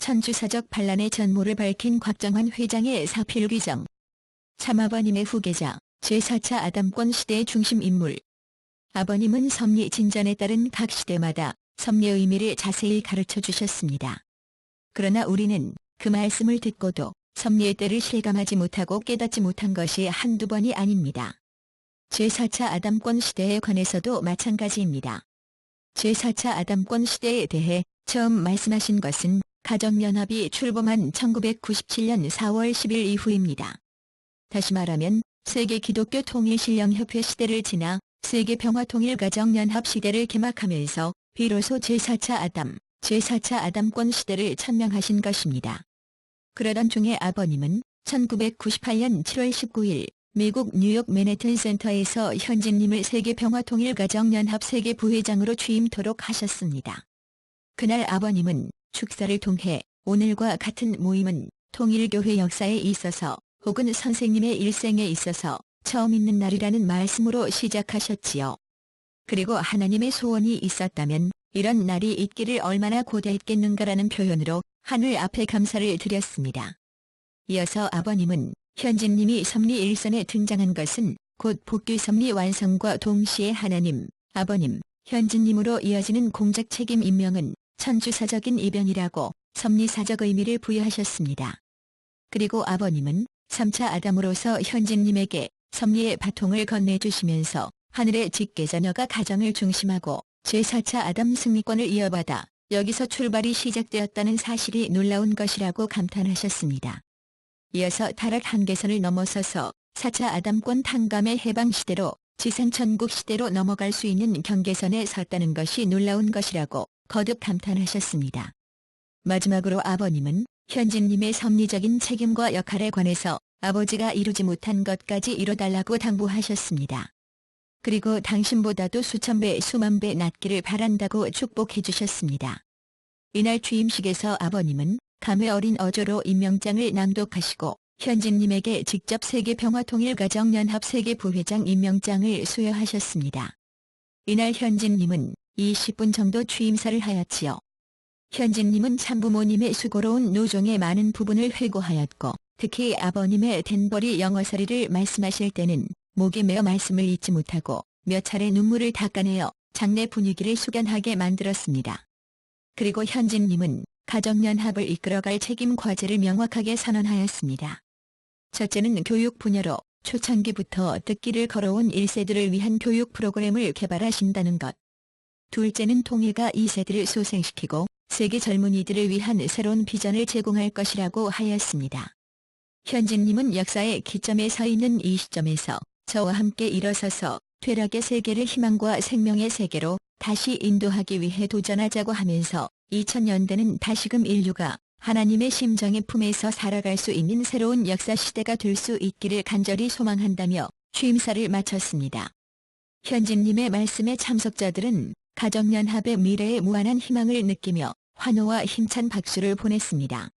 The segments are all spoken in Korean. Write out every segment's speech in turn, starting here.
천주사적 반란의 전모를 밝힌 곽정환 회장의 사필 규정. 참아버님의 후계자, 제4차 아담권 시대의 중심 인물. 아버님은 섭리 진전에 따른 각 시대마다 섭리의 의미를 자세히 가르쳐 주셨습니다. 그러나 우리는 그 말씀을 듣고도 섭리의 때를 실감하지 못하고 깨닫지 못한 것이 한두 번이 아닙니다. 제4차 아담권 시대에 관해서도 마찬가지입니다. 제4차 아담권 시대에 대해 처음 말씀하신 것은 가정연합이 출범한 1997년 4월 10일 이후입니다. 다시 말하면 세계 기독교 통일신령협회 시대를 지나 세계 평화통일가정연합 시대를 개막하면서 비로소 제4차 아담, 제4차 아담권 시대를 천명하신 것입니다. 그러던 중에 아버님은 1998년 7월 19일 미국 뉴욕 맨해튼 센터에서 현진님을 세계평화통일가정연합 세계부회장으로 취임토록 하셨습니다. 그날 아버님은 축사를 통해 오늘과 같은 모임은 통일교회 역사에 있어서 혹은 선생님의 일생에 있어서 처음 있는 날이라는 말씀으로 시작하셨지요. 그리고 하나님의 소원이 있었다면 이런 날이 있기를 얼마나 고대했겠는가라는 표현으로 하늘 앞에 감사를 드렸습니다. 이어서 아버님은 현진님이 섭리 일선에 등장한 것은 곧 복귀 섭리 완성과 동시에 하나님, 아버님, 현진님으로 이어지는 공작 책임 임명은 천주사적인 이변이라고 섭리사적 의미를 부여하셨습니다. 그리고 아버님은 3차 아담으로서 현진님에게 섭리의 바통을 건네주시면서 하늘의 직계자녀가 가정을 중심하고 제4차 아담 승리권을 이어받아 여기서 출발이 시작되었다는 사실이 놀라운 것이라고 감탄하셨습니다. 이어서 타락 한계선을 넘어서서 4차 아담권 탕감의 해방시대로 지상천국 시대로 넘어갈 수 있는 경계선에 섰다는 것이 놀라운 것이라고 거듭 감탄하셨습니다. 마지막으로 아버님은 현진님의 섭리적인 책임과 역할에 관해서 아버지가 이루지 못한 것까지 이뤄달라고 당부하셨습니다. 그리고 당신보다도 수천 배 수만 배 낫기를 바란다고 축복해 주셨습니다. 이날 취임식에서 아버님은 감회 어린 어조로 임명장을 낭독하시고 현진님에게 직접 세계평화통일가정연합 세계부회장 임명장을 수여하셨습니다. 이날 현진님은 20분 정도 취임사를 하였지요. 현진님은 참부모님의 수고로운 노종의 많은 부분을 회고하였고 특히 아버님의 댄버리 영어서리를 말씀하실 때는 목이 메어 말씀을 잊지 못하고 몇 차례 눈물을 닦아내어 장례 분위기를 숙연하게 만들었습니다. 그리고 현진님은 가정연합을 이끌어갈 책임 과제를 명확하게 선언하였습니다. 첫째는 교육 분야로 초창기부터 뜻기를 걸어온 1세들을 위한 교육 프로그램을 개발하신다는 것. 둘째는 통일가 2세들을 소생시키고 세계 젊은이들을 위한 새로운 비전을 제공할 것이라고 하였습니다. 현진님은 역사의 기점에 서 있는 이 시점에서 저와 함께 일어서서 퇴락의 세계를 희망과 생명의 세계로 다시 인도하기 위해 도전하자고 하면서 2000년대는 다시금 인류가 하나님의 심정의 품에서 살아갈 수 있는 새로운 역사 시대가 될 수 있기를 간절히 소망한다며 취임사를 마쳤습니다. 현진님의 말씀에 참석자들은 가정연합의 미래에 무한한 희망을 느끼며 환호와 힘찬 박수를 보냈습니다.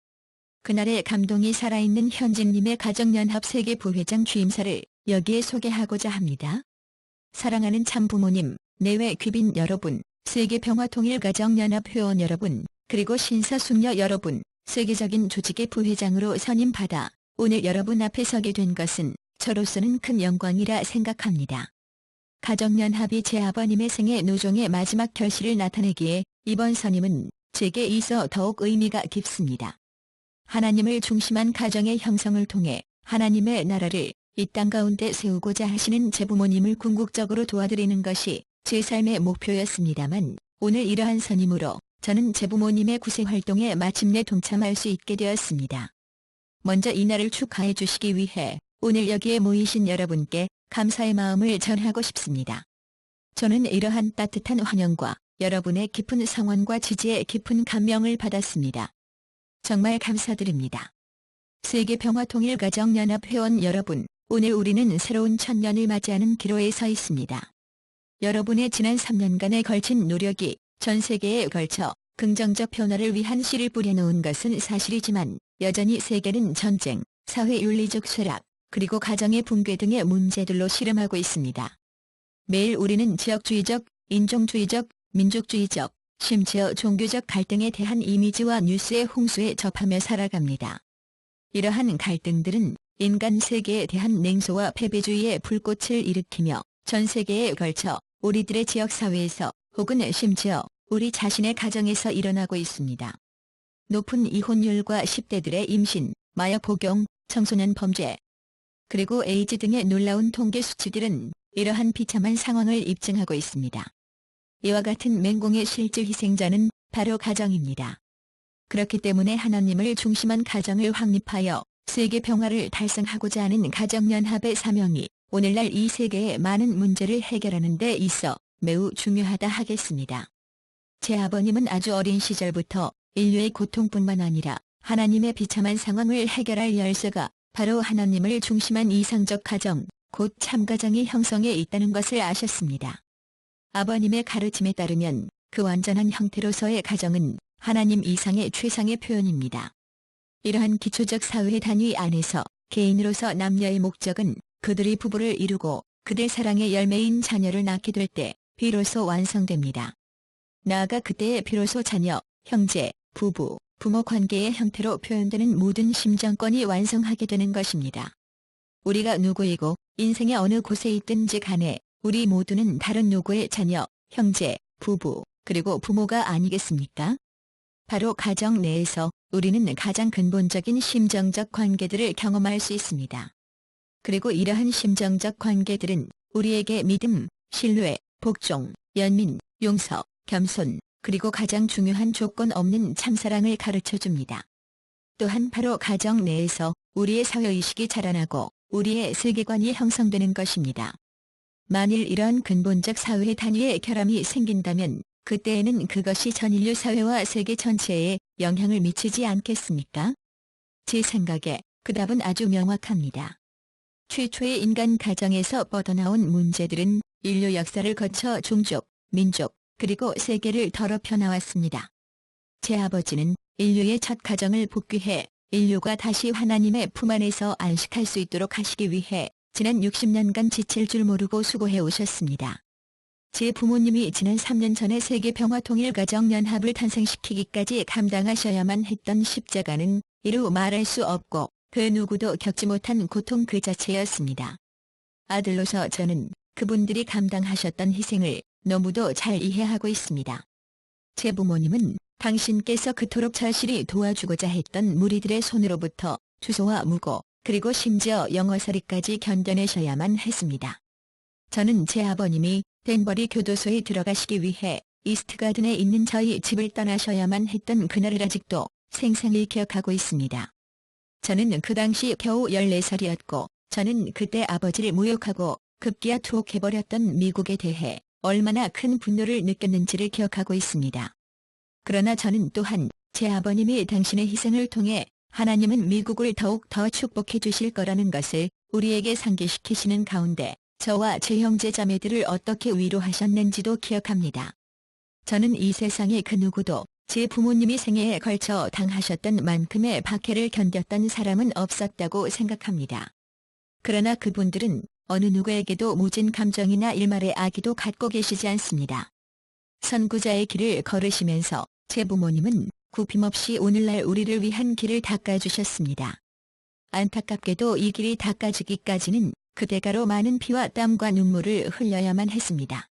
그날의 감동이 살아있는 현진님의 가정연합 세계 부회장 취임사를 여기에 소개하고자 합니다. 사랑하는 참부모님, 내외 귀빈 여러분, 세계평화통일가정연합 회원 여러분, 그리고 신사숙녀 여러분, 세계적인 조직의 부회장으로 선임받아 오늘 여러분 앞에 서게 된 것은 저로서는 큰 영광이라 생각합니다. 가정연합이 제 아버님의 생애 노종의 마지막 결실을 나타내기에 이번 선임은 제게 있어 더욱 의미가 깊습니다. 하나님을 중심한 가정의 형성을 통해 하나님의 나라를 이 땅 가운데 세우고자 하시는 제 부모님을 궁극적으로 도와드리는 것이 제 삶의 목표였습니다만 오늘 이러한 선임으로 저는 제 부모님의 구세 활동에 마침내 동참할 수 있게 되었습니다. 먼저 이날을 축하해 주시기 위해 오늘 여기에 모이신 여러분께 감사의 마음을 전하고 싶습니다. 저는 이러한 따뜻한 환영과 여러분의 깊은 성원과 지지에 깊은 감명을 받았습니다. 정말 감사드립니다. 세계평화통일가정연합 회원 여러분, 오늘 우리는 새로운 천년을 맞이하는 기로에 서 있습니다. 여러분의 지난 3년간의 걸친 노력이 전 세계에 걸쳐 긍정적 변화를 위한 씨를 뿌려놓은 것은 사실이지만 여전히 세계는 전쟁, 사회 윤리적 쇠락, 그리고 가정의 붕괴 등의 문제들로 씨름하고 있습니다. 매일 우리는 지역주의적, 인종주의적, 민족주의적, 심지어 종교적 갈등에 대한 이미지와 뉴스의 홍수에 접하며 살아갑니다. 이러한 갈등들은 인간 세계에 대한 냉소와 패배주의의 불꽃을 일으키며 전 세계에 걸쳐 우리들의 지역사회에서 혹은 심지어 우리 자신의 가정에서 일어나고 있습니다. 높은 이혼율과 10대들의 임신, 마약 복용, 청소년 범죄, 그리고 에이즈 등의 놀라운 통계 수치들은 이러한 비참한 상황을 입증하고 있습니다. 이와 같은 맹공의 실질 희생자는 바로 가정입니다. 그렇기 때문에 하나님을 중심한 가정을 확립하여 세계 평화를 달성하고자 하는 가정연합의 사명이 오늘날 이 세계의 많은 문제를 해결하는 데 있어 매우 중요하다 하겠습니다. 제 아버님은 아주 어린 시절부터 인류의 고통뿐만 아니라 하나님의 비참한 상황을 해결할 열쇠가 바로 하나님을 중심한 이상적 가정, 곧 참가정의 형성에 있다는 것을 아셨습니다. 아버님의 가르침에 따르면 그 완전한 형태로서의 가정은 하나님 이상의 최상의 표현입니다. 이러한 기초적 사회 단위 안에서 개인으로서 남녀의 목적은 그들이 부부를 이루고 그들 사랑의 열매인 자녀를 낳게 될 때 비로소 완성됩니다. 나아가 그때에 비로소 자녀, 형제, 부부, 부모 관계의 형태로 표현되는 모든 심정권이 완성하게 되는 것입니다. 우리가 누구이고 인생의 어느 곳에 있든지 간에 우리 모두는 다른 누구의 자녀, 형제, 부부, 그리고 부모가 아니겠습니까? 바로 가정 내에서 우리는 가장 근본적인 심정적 관계들을 경험할 수 있습니다. 그리고 이러한 심정적 관계들은 우리에게 믿음, 신뢰, 복종, 연민, 용서, 겸손, 그리고 가장 중요한 조건 없는 참사랑을 가르쳐 줍니다. 또한 바로 가정 내에서 우리의 사회의식이 자라나고 우리의 세계관이 형성되는 것입니다. 만일 이러한 근본적 사회 단위의 결함이 생긴다면 그때에는 그것이 전 인류 사회와 세계 전체에 영향을 미치지 않겠습니까? 제 생각에 그 답은 아주 명확합니다. 최초의 인간 가정에서 뻗어나온 문제들은 인류 역사를 거쳐 종족, 민족, 그리고 세계를 더럽혀 나왔습니다. 제 아버지는 인류의 첫 가정을 복귀해 인류가 다시 하나님의 품 안에서 안식할 수 있도록 하시기 위해 지난 60년간 지칠 줄 모르고 수고해 오셨습니다. 제 부모님이 지난 3년 전에 세계평화통일가정연합을 탄생시키기까지 감당하셔야만 했던 십자가는 이루 말할 수 없고 그 누구도 겪지 못한 고통 그 자체였습니다. 아들로서 저는 그분들이 감당하셨던 희생을 너무도 잘 이해하고 있습니다. 제 부모님은 당신께서 그토록 절실히 도와주고자 했던 무리들의 손으로부터 주소와 무고 그리고 심지어 영어 서리까지 견뎌내셔야만 했습니다. 저는 제 아버님이 덴버리 교도소에 들어가시기 위해 이스트가든에 있는 저희 집을 떠나셔야만 했던 그날을 아직도 생생히 기억하고 있습니다. 저는 그 당시 겨우 14살이었고 저는 그때 아버지를 모욕하고 급기야 투옥해버렸던 미국에 대해 얼마나 큰 분노를 느꼈는지를 기억하고 있습니다. 그러나 저는 또한 제 아버님이 당신의 희생을 통해 하나님은 미국을 더욱 더 축복해 주실 거라는 것을 우리에게 상기시키시는 가운데 저와 제 형제 자매들을 어떻게 위로하셨는지도 기억합니다. 저는 이 세상의 그 누구도 제 부모님이 생애에 걸쳐 당하셨던 만큼의 박해를 견뎠던 사람은 없었다고 생각합니다. 그러나 그분들은 어느 누구에게도 모진 감정이나 일말의 악의도 갖고 계시지 않습니다. 선구자의 길을 걸으시면서 제 부모님은 굽힘없이 오늘날 우리를 위한 길을 닦아주셨습니다. 안타깝게도 이 길이 닦아지기까지는 그 대가로 많은 피와 땀과 눈물을 흘려야만 했습니다.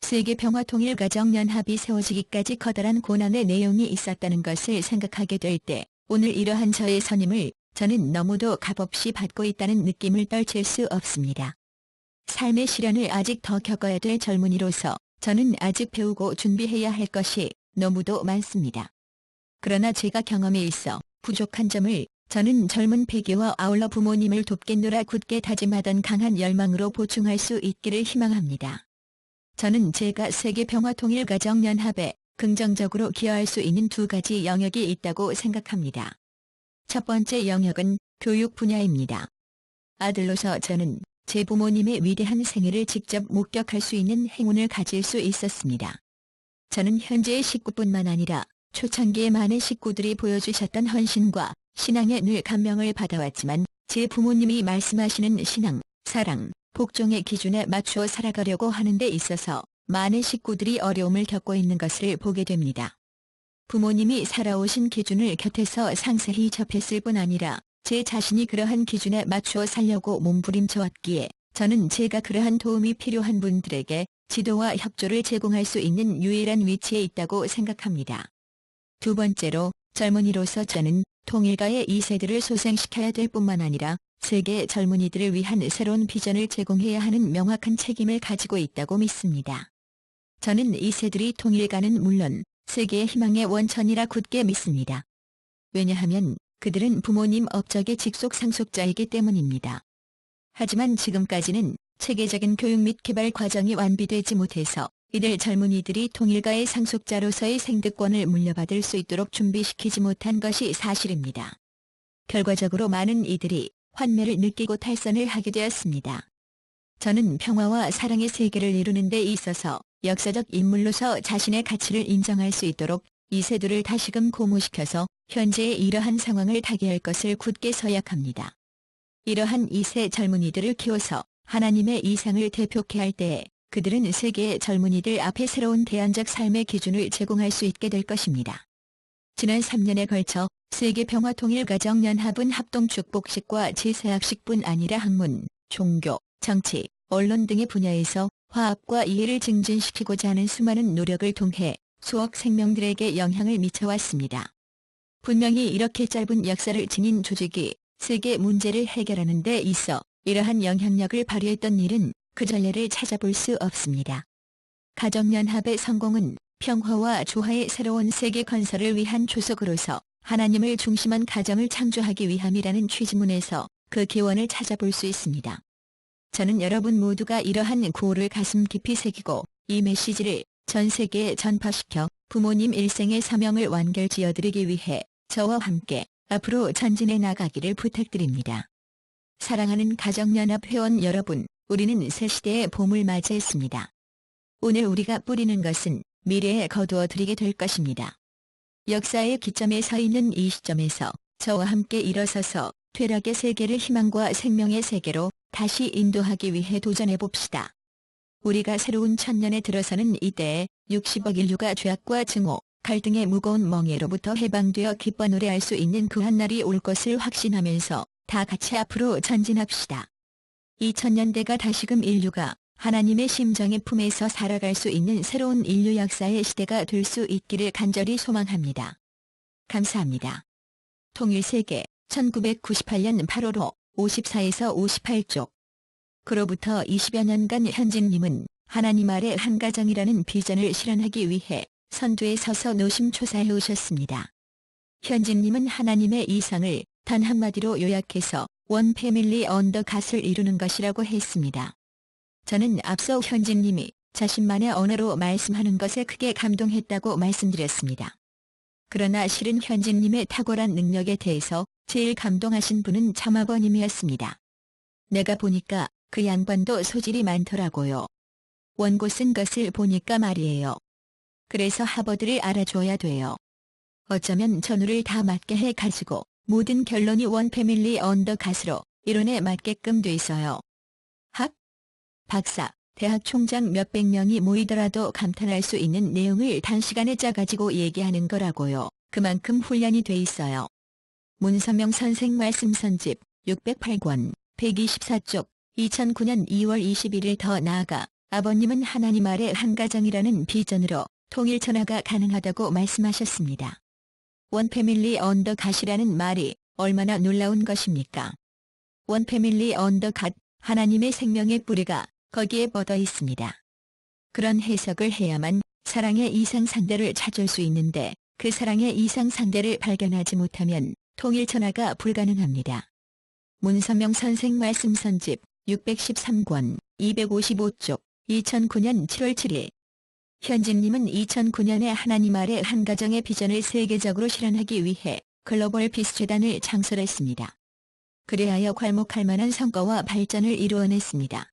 세계 평화 통일 가정 연합이 세워지기까지 커다란 고난의 내용이 있었다는 것을 생각하게 될 때 오늘 이러한 저의 선임을 저는 너무도 값없이 받고 있다는 느낌을 떨칠 수 없습니다. 삶의 시련을 아직 더 겪어야 될 젊은이로서 저는 아직 배우고 준비해야 할 것이 너무도 많습니다. 그러나 제가 경험에 있어 부족한 점을 저는 젊은 폐기와 아울러 부모님을 돕겠노라 굳게 다짐하던 강한 열망으로 보충할 수 있기를 희망합니다. 저는 제가 세계평화통일가정연합에 긍정적으로 기여할 수 있는 두 가지 영역이 있다고 생각합니다. 첫 번째 영역은 교육 분야입니다. 아들로서 저는 제 부모님의 위대한 생애를 직접 목격할 수 있는 행운을 가질 수 있었습니다. 저는 현재의 식구뿐만 아니라 초창기의 많은 식구들이 보여주셨던 헌신과 신앙에 늘 감명을 받아왔지만 제 부모님이 말씀하시는 신앙, 사랑, 복종의 기준에 맞추어 살아가려고 하는 데 있어서 많은 식구들이 어려움을 겪고 있는 것을 보게 됩니다. 부모님이 살아오신 기준을 곁에서 상세히 접했을 뿐 아니라 제 자신이 그러한 기준에 맞추어 살려고 몸부림쳐 왔기에 저는 제가 그러한 도움이 필요한 분들에게 지도와 협조를 제공할 수 있는 유일한 위치에 있다고 생각합니다. 두 번째로 젊은이로서 저는 통일가의 이 세대를 소생시켜야 될 뿐만 아니라 세계 젊은이들을 위한 새로운 비전을 제공해야 하는 명확한 책임을 가지고 있다고 믿습니다. 저는 이 세들이 통일가는 물론 세계의 희망의 원천이라 굳게 믿습니다. 왜냐하면 그들은 부모님 업적의 직속 상속자이기 때문입니다. 하지만 지금까지는 체계적인 교육 및 개발 과정이 완비되지 못해서 이들 젊은이들이 통일가의 상속자로서의 생득권을 물려받을 수 있도록 준비시키지 못한 것이 사실입니다. 결과적으로 많은 이들이 환멸을 느끼고 탈선을 하게 되었습니다. 저는 평화와 사랑의 세계를 이루는 데 있어서 역사적 인물로서 자신의 가치를 인정할 수 있도록 이 세들을 다시금 고무시켜서 현재의 이러한 상황을 타개할 것을 굳게 서약합니다. 이러한 이세 젊은이들을 키워서 하나님의 이상을 대표케 할 때에 그들은 세계의 젊은이들 앞에 새로운 대안적 삶의 기준을 제공할 수 있게 될 것입니다. 지난 3년에 걸쳐 세계평화통일가정연합은 합동축복식과 제사학식뿐 아니라 학문, 종교, 정치, 언론 등의 분야에서 화합과 이해를 증진시키고자 하는 수많은 노력을 통해 수억 생명들에게 영향을 미쳐왔습니다. 분명히 이렇게 짧은 역사를 지닌 조직이 세계 문제를 해결하는 데 있어 이러한 영향력을 발휘했던 일은 그 전례를 찾아볼 수 없습니다. 가정연합의 성공은 평화와 조화의 새로운 세계 건설을 위한 조석으로서 하나님을 중심한 가정을 창조하기 위함이라는 취지문에서 그 기원을 찾아볼 수 있습니다. 저는 여러분 모두가 이러한 구호를 가슴 깊이 새기고 이 메시지를 전 세계에 전파시켜 부모님 일생의 사명을 완결지어드리기 위해 저와 함께 앞으로 전진해 나가기를 부탁드립니다. 사랑하는 가정연합 회원 여러분, 우리는 새 시대의 봄을 맞이했습니다. 오늘 우리가 뿌리는 것은 미래에 거두어 드리게 될 것입니다. 역사의 기점에 서 있는 이 시점에서 저와 함께 일어서서 퇴락의 세계를 희망과 생명의 세계로 다시 인도하기 위해 도전해 봅시다. 우리가 새로운 천년에 들어서는 이때에 60억 인류가 죄악과 증오, 갈등의 무거운 멍에로부터 해방되어 기뻐 노래할 수 있는 그 한 날이 올 것을 확신하면서 다 같이 앞으로 전진합시다. 2000년대가 다시금 인류가 하나님의 심정의 품에서 살아갈 수 있는 새로운 인류 역사의 시대가 될 수 있기를 간절히 소망합니다. 감사합니다. 통일세계 1998년 8월호 54에서 58쪽 그로부터 20여 년간 현진님은 하나님 아래 한 가정이라는 비전을 실현하기 위해 선두에 서서 노심초사해 오셨습니다. 현진님은 하나님의 이상을 단 한마디로 요약해서 원 패밀리 언더 갓을 이루는 것이라고 했습니다. 저는 앞서 현진님이 자신만의 언어로 말씀하는 것에 크게 감동했다고 말씀드렸습니다. 그러나 실은 현진님의 탁월한 능력에 대해서 제일 감동하신 분은 참아버님이었습니다. 내가 보니까 그 양반도 소질이 많더라고요. 원고 쓴 것을 보니까 말이에요. 그래서 하버드를 알아줘야 돼요. 어쩌면 전우를 다 맞게 해가지고 모든 결론이 원 패밀리 언더 갓으로 이론에 맞게끔 돼 있어요. 학, 박사, 대학 총장 몇백 명이 모이더라도 감탄할 수 있는 내용을 단시간에 짜가지고 얘기하는 거라고요. 그만큼 훈련이 돼 있어요. 문서명 선생 말씀 선집 608권 124쪽 2009년 2월 21일 더 나아가 아버님은 하나님 아래 한 가정이라는 비전으로 통일 전화가 가능하다고 말씀하셨습니다. 원패밀리 언더 갓이라는 말이 얼마나 놀라운 것입니까? 원패밀리 언더 갓, 하나님의 생명의 뿌리가 거기에 뻗어 있습니다. 그런 해석을 해야만 사랑의 이상 상대를 찾을 수 있는데 그 사랑의 이상 상대를 발견하지 못하면 통일 전화가 불가능합니다. 문선명 선생 말씀 선집 613권 255쪽 2009년 7월 7일 현진님은 2009년에 하나님 아래 한 가정의 비전을 세계적으로 실현하기 위해 글로벌 피스재단을 창설했습니다. 그리하여 괄목할 만한 성과와 발전을 이루어냈습니다.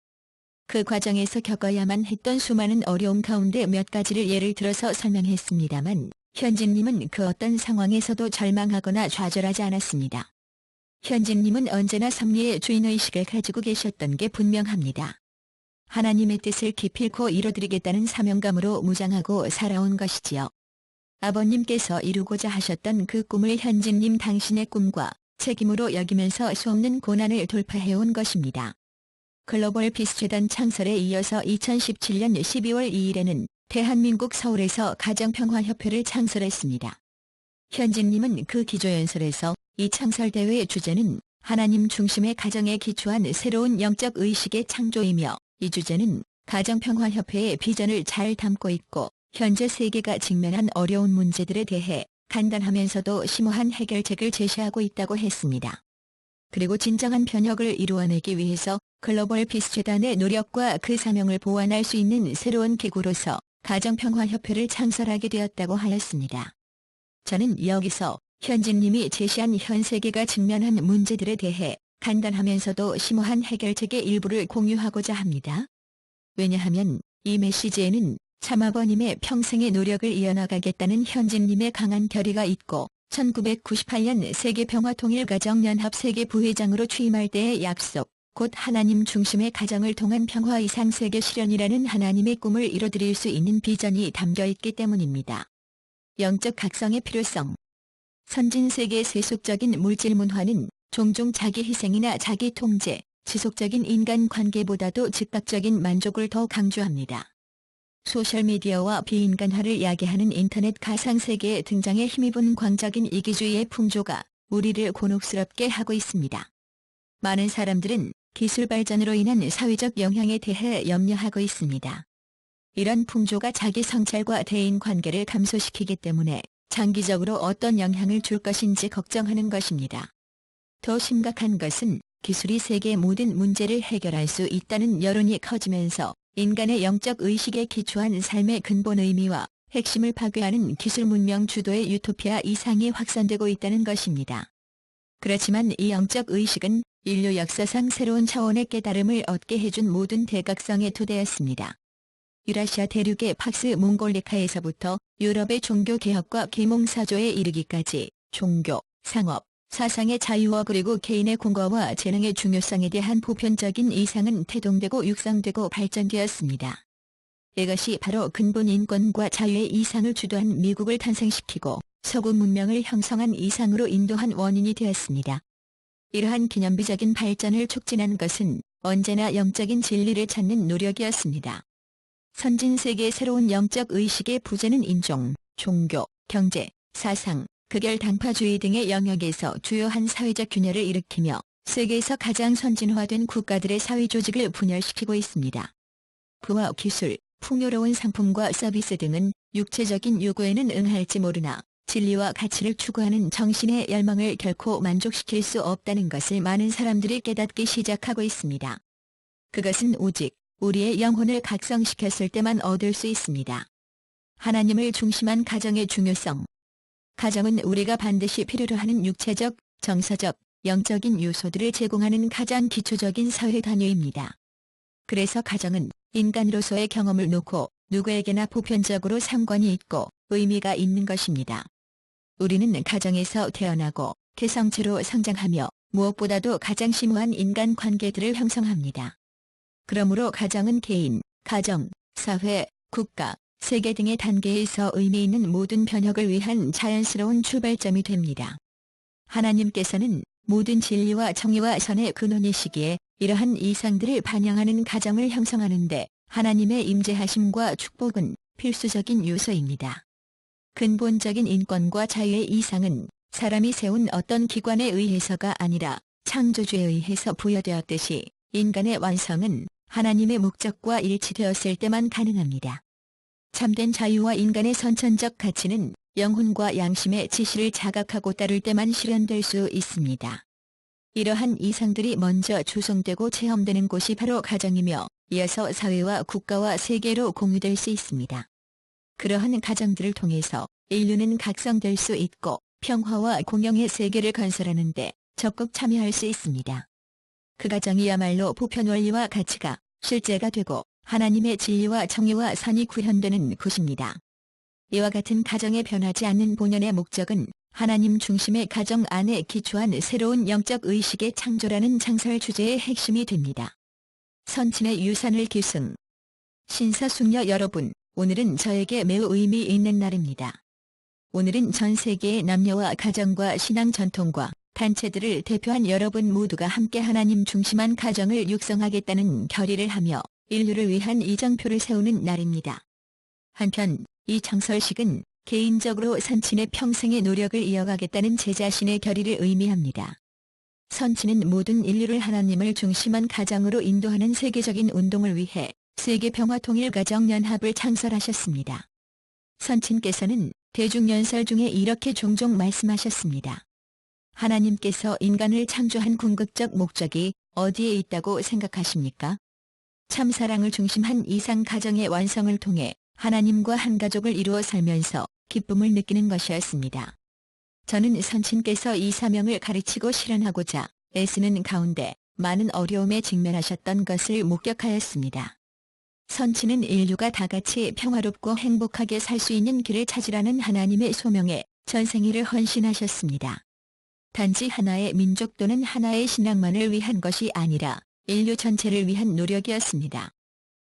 그 과정에서 겪어야만 했던 수많은 어려움 가운데 몇 가지를 예를 들어서 설명했습니다만 현진님은 그 어떤 상황에서도 절망하거나 좌절하지 않았습니다. 현진님은 언제나 섭리의 주인의식을 가지고 계셨던 게 분명합니다. 하나님의 뜻을 기필코 이뤄드리겠다는 사명감으로 무장하고 살아온 것이지요. 아버님께서 이루고자 하셨던 그 꿈을 현진님 당신의 꿈과 책임으로 여기면서 수없는 고난을 돌파해온 것입니다. 글로벌 피스재단 창설에 이어서 2017년 12월 2일에는 대한민국 서울에서 가정평화협회를 창설했습니다. 현진님은 그 기조연설에서 이 창설대회의 주제는 하나님 중심의 가정에 기초한 새로운 영적 의식의 창조이며 이 주제는 가정평화협회의 비전을 잘 담고 있고 현재 세계가 직면한 어려운 문제들에 대해 간단하면서도 심오한 해결책을 제시하고 있다고 했습니다. 그리고 진정한 변혁을 이루어내기 위해서 글로벌 피스재단의 노력과 그 사명을 보완할 수 있는 새로운 기구로서 가정평화협회를 창설하게 되었다고 하였습니다. 저는 여기서 현진님이 제시한 현 세계가 직면한 문제들에 대해 간단하면서도 심오한 해결책의 일부를 공유하고자 합니다. 왜냐하면 이 메시지에는 참아버님의 평생의 노력을 이어나가겠다는 현진님의 강한 결의가 있고 1998년 세계평화통일가정연합 세계부회장으로 취임할 때의 약속, 곧 하나님 중심의 가정을 통한 평화 이상 세계 실현이라는 하나님의 꿈을 이뤄드릴 수 있는 비전이 담겨 있기 때문입니다. 영적 각성의 필요성 선진 세계 세속적인 물질 문화는 종종 자기 희생이나 자기 통제, 지속적인 인간 관계보다도 즉각적인 만족을 더 강조합니다. 소셜미디어와 비인간화를 야기하는 인터넷 가상세계의 등장에 힘입은 광적인 이기주의의 풍조가 우리를 곤혹스럽게 하고 있습니다. 많은 사람들은 기술 발전으로 인한 사회적 영향에 대해 염려하고 있습니다. 이런 풍조가 자기 성찰과 대인 관계를 감소시키기 때문에 장기적으로 어떤 영향을 줄 것인지 걱정하는 것입니다. 더 심각한 것은 기술이 세계 모든 문제를 해결할 수 있다는 여론이 커지면서 인간의 영적 의식에 기초한 삶의 근본 의미와 핵심을 파괴하는 기술 문명 주도의 유토피아 이상이 확산되고 있다는 것입니다. 그렇지만 이 영적 의식은 인류 역사상 새로운 차원의 깨달음을 얻게 해준 모든 대각성의 토대였습니다. 유라시아 대륙의 팍스 몽골리카에서부터 유럽의 종교개혁과 계몽사조에 이르기까지 종교, 상업, 사상의 자유와 그리고 개인의 공과와 재능의 중요성에 대한 보편적인 이상은 태동되고 육성되고 발전되었습니다. 이것이 바로 근본 인권과 자유의 이상을 주도한 미국을 탄생시키고 서구 문명을 형성한 이상으로 인도한 원인이 되었습니다. 이러한 기념비적인 발전을 촉진한 것은 언제나 영적인 진리를 찾는 노력이었습니다. 선진 세계의 새로운 영적 의식의 부재는 인종, 종교, 경제, 사상, 극열 당파주의 등의 영역에서 주요한 사회적 균열을 일으키며 세계에서 가장 선진화된 국가들의 사회 조직을 분열시키고 있습니다. 부와 기술, 풍요로운 상품과 서비스 등은 육체적인 요구에는 응할지 모르나 진리와 가치를 추구하는 정신의 열망을 결코 만족시킬 수 없다는 것을 많은 사람들이 깨닫기 시작하고 있습니다. 그것은 오직 우리의 영혼을 각성시켰을 때만 얻을 수 있습니다. 하나님을 중심한 가정의 중요성 가정은 우리가 반드시 필요로 하는 육체적, 정서적, 영적인 요소들을 제공하는 가장 기초적인 사회 단위입니다. 그래서 가정은 인간으로서의 경험을 놓고 누구에게나 보편적으로 상관이 있고 의미가 있는 것입니다. 우리는 가정에서 태어나고 개성체로 성장하며 무엇보다도 가장 심오한 인간 관계들을 형성합니다. 그러므로 가정은 개인, 가정, 사회, 국가, 세계 등의 단계에서 의미 있는 모든 변혁을 위한 자연스러운 출발점이 됩니다. 하나님께서는 모든 진리와 정의와 선의 근원이시기에 이러한 이상들을 반영하는 가정을 형성하는데 하나님의 임재하심과 축복은 필수적인 요소입니다. 근본적인 인권과 자유의 이상은 사람이 세운 어떤 기관에 의해서가 아니라 창조주에 의해서 부여되었듯이 인간의 완성은 하나님의 목적과 일치되었을 때만 가능합니다. 참된 자유와 인간의 선천적 가치는 영혼과 양심의 지시를 자각하고 따를 때만 실현될 수 있습니다. 이러한 이상들이 먼저 조성되고 체험되는 곳이 바로 가정이며 이어서 사회와 국가와 세계로 공유될 수 있습니다. 그러한 가정들을 통해서 인류는 각성될 수 있고 평화와 공영의 세계를 건설하는 데 적극 참여할 수 있습니다. 그 가정이야말로 보편 원리와 가치가 실제가 되고 하나님의 진리와 정의와 선이 구현되는 곳입니다. 이와 같은 가정에 변하지 않는 본연의 목적은 하나님 중심의 가정 안에 기초한 새로운 영적 의식의 창조라는 창설 주제의 핵심이 됩니다. 선친의 유산을 계승. 신사숙녀 여러분, 오늘은 저에게 매우 의미 있는 날입니다. 오늘은 전 세계의 남녀와 가정과 신앙 전통과 단체들을 대표한 여러분 모두가 함께 하나님 중심한 가정을 육성하겠다는 결의를 하며 인류를 위한 이정표를 세우는 날입니다. 한편 이 창설식은 개인적으로 선친의 평생의 노력을 이어가겠다는 제 자신의 결의를 의미합니다. 선친은 모든 인류를 하나님을 중심한 가정으로 인도하는 세계적인 운동을 위해 세계평화통일가정연합을 창설하셨습니다. 선친께서는 대중연설 중에 이렇게 종종 말씀하셨습니다. 하나님께서 인간을 창조한 궁극적 목적이 어디에 있다고 생각하십니까? 참사랑을 중심한 이상 가정의 완성을 통해 하나님과 한 가족을 이루어 살면서 기쁨을 느끼는 것이었습니다. 저는 선친께서 이 사명을 가르치고 실현하고자 애쓰는 가운데 많은 어려움에 직면하셨던 것을 목격하였습니다. 선친은 인류가 다 같이 평화롭고 행복하게 살 수 있는 길을 찾으라는 하나님의 소명에 전생일을 헌신하셨습니다. 단지 하나의 민족 또는 하나의 신앙만을 위한 것이 아니라 인류 전체를 위한 노력이었습니다.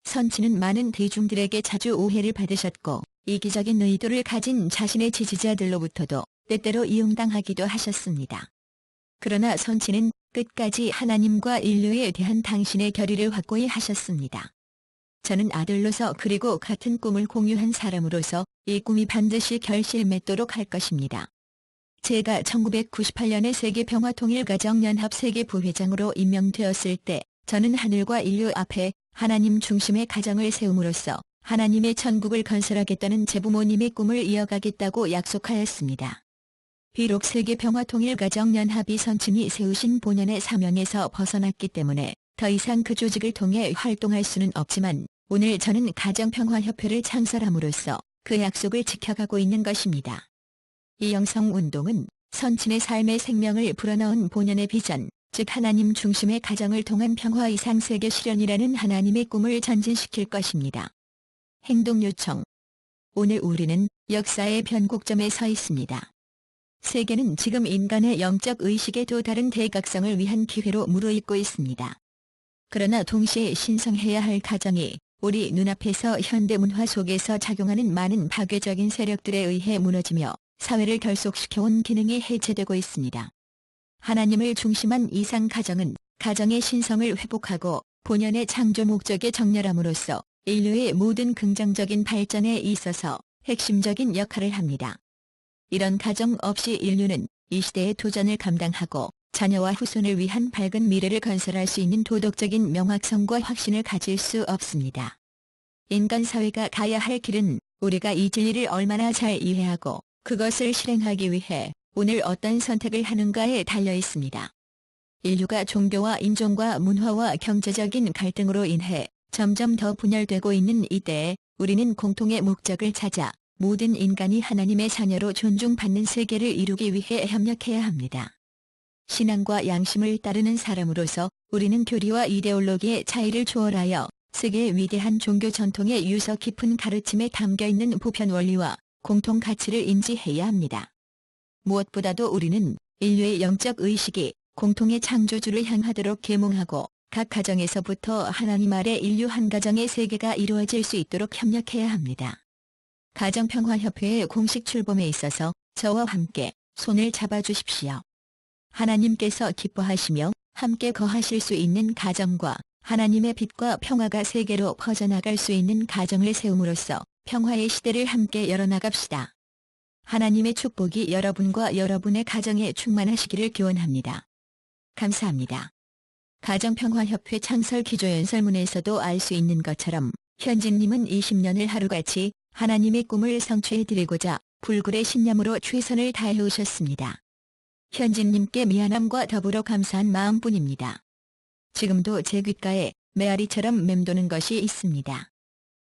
선친은 많은 대중들에게 자주 오해를 받으셨고 이기적인 의도를 가진 자신의 지지자들로부터도 때때로 이용당하기도 하셨습니다. 그러나 선친은 끝까지 하나님과 인류에 대한 당신의 결의를 확고히 하셨습니다. 저는 아들로서 그리고 같은 꿈을 공유한 사람으로서 이 꿈이 반드시 결실 맺도록 할 것입니다. 제가 1998년에 세계평화통일가정연합 세계부회장으로 임명되었을 때 저는 하늘과 인류 앞에 하나님 중심의 가정을 세움으로써 하나님의 천국을 건설하겠다는 제 부모님의 꿈을 이어가겠다고 약속하였습니다. 비록 세계평화통일가정연합이 선친이 세우신 본연의 사명에서 벗어났기 때문에 더 이상 그 조직을 통해 활동할 수는 없지만 오늘 저는 가정평화협회를 창설함으로써 그 약속을 지켜가고 있는 것입니다. 이 영성 운동은 선친의 삶의 생명을 불어넣은 본연의 비전, 즉 하나님 중심의 가정을 통한 평화 이상 세계 실현이라는 하나님의 꿈을 전진시킬 것입니다. 행동 요청 오늘 우리는 역사의 변곡점에 서 있습니다. 세계는 지금 인간의 영적 의식의 또 다른 대각성을 위한 기회로 무르익고 있습니다. 그러나 동시에 신성해야 할 가정이 우리 눈앞에서 현대문화 속에서 작용하는 많은 파괴적인 세력들에 의해 무너지며 사회를 결속시켜온 기능이 해체되고 있습니다. 하나님을 중심한 이상 가정은 가정의 신성을 회복하고 본연의 창조 목적에 정렬함으로써 인류의 모든 긍정적인 발전에 있어서 핵심적인 역할을 합니다. 이런 가정 없이 인류는 이 시대의 도전을 감당하고 자녀와 후손을 위한 밝은 미래를 건설할 수 있는 도덕적인 명확성과 확신을 가질 수 없습니다. 인간 사회가 가야 할 길은 우리가 이 진리를 얼마나 잘 이해하고 그것을 실행하기 위해 오늘 어떤 선택을 하는가에 달려 있습니다. 인류가 종교와 인종과 문화와 경제적인 갈등으로 인해 점점 더 분열되고 있는 이때에 우리는 공통의 목적을 찾아 모든 인간이 하나님의 자녀로 존중받는 세계를 이루기 위해 협력해야 합니다. 신앙과 양심을 따르는 사람으로서 우리는 교리와 이데올로기의 차이를 초월하여 세계의 위대한 종교 전통의 유서 깊은 가르침에 담겨있는 보편 원리와 공통 가치를 인지해야 합니다. 무엇보다도 우리는 인류의 영적 의식이 공통의 창조주를 향하도록 계몽하고 각 가정에서부터 하나님 아래 인류 한 가정의 세계가 이루어질 수 있도록 협력해야 합니다. 가정평화협회의 공식 출범에 있어서 저와 함께 손을 잡아주십시오. 하나님께서 기뻐하시며 함께 거하실 수 있는 가정과 하나님의 빛과 평화가 세계로 퍼져나갈 수 있는 가정을 세움으로써 평화의 시대를 함께 열어나갑시다. 하나님의 축복이 여러분과 여러분의 가정에 충만하시기를 기원합니다. 감사합니다. 가정평화협회 창설 기조연설문에서도 알 수 있는 것처럼 현진님은 20년을 하루같이 하나님의 꿈을 성취해드리고자 불굴의 신념으로 최선을 다해 오셨습니다. 현진님께 미안함과 더불어 감사한 마음뿐입니다. 지금도 제 귓가에 메아리처럼 맴도는 것이 있습니다.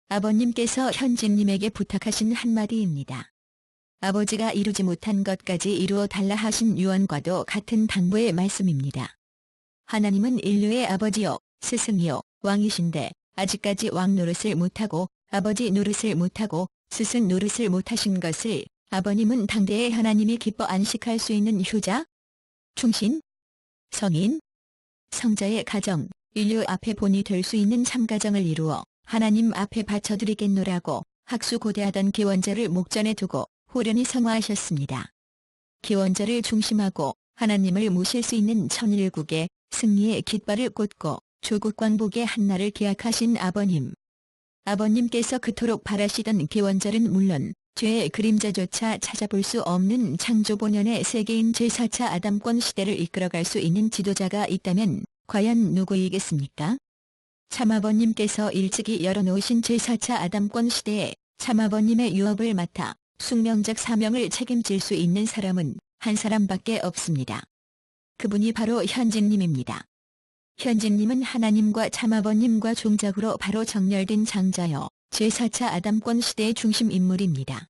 아버님께서 현진님에게 부탁하신 한마디입니다. 아버지가 이루지 못한 것까지 이루어 달라 하신 유언과도 같은 당부의 말씀입니다. 하나님은 인류의 아버지요, 스승이요, 왕이신데 아직까지 왕 노릇을 못하고 아버지 노릇을 못하고 스승 노릇을 못하신 것을 아버님은 당대의 하나님이 기뻐 안식할 수 있는 효자, 충신, 성인, 성자의 가정, 인류 앞에 본이 될 수 있는 참가정을 이루어 하나님 앞에 바쳐드리겠노라고 학수고대하던 기원절을 목전에 두고 호련히 성화하셨습니다. 기원절을 중심하고 하나님을 모실 수 있는 천일국의 승리의 깃발을 꽂고 조국 광복의 한날을 기약하신 아버님. 아버님께서 그토록 바라시던 기원절은 물론 죄의 그림자조차 찾아볼 수 없는 창조본연의 세계인 제4차 아담권 시대를 이끌어갈 수 있는 지도자가 있다면 과연 누구이겠습니까? 참아버님께서 일찍이 열어놓으신 제4차 아담권 시대에 참아버님의 유업을 맡아 숙명적 사명을 책임질 수 있는 사람은 한 사람밖에 없습니다. 그분이 바로 현진님입니다. 현진님은 하나님과 참아버님과 종작으로 바로 정렬된 장자여 제4차 아담권 시대의 중심 인물입니다.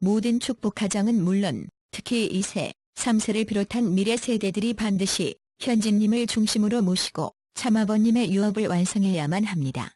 모든 축복 가정은 물론 특히 2세, 3세를 비롯한 미래 세대들이 반드시 현진님을 중심으로 모시고 참아버님의 유업을 완성해야만 합니다.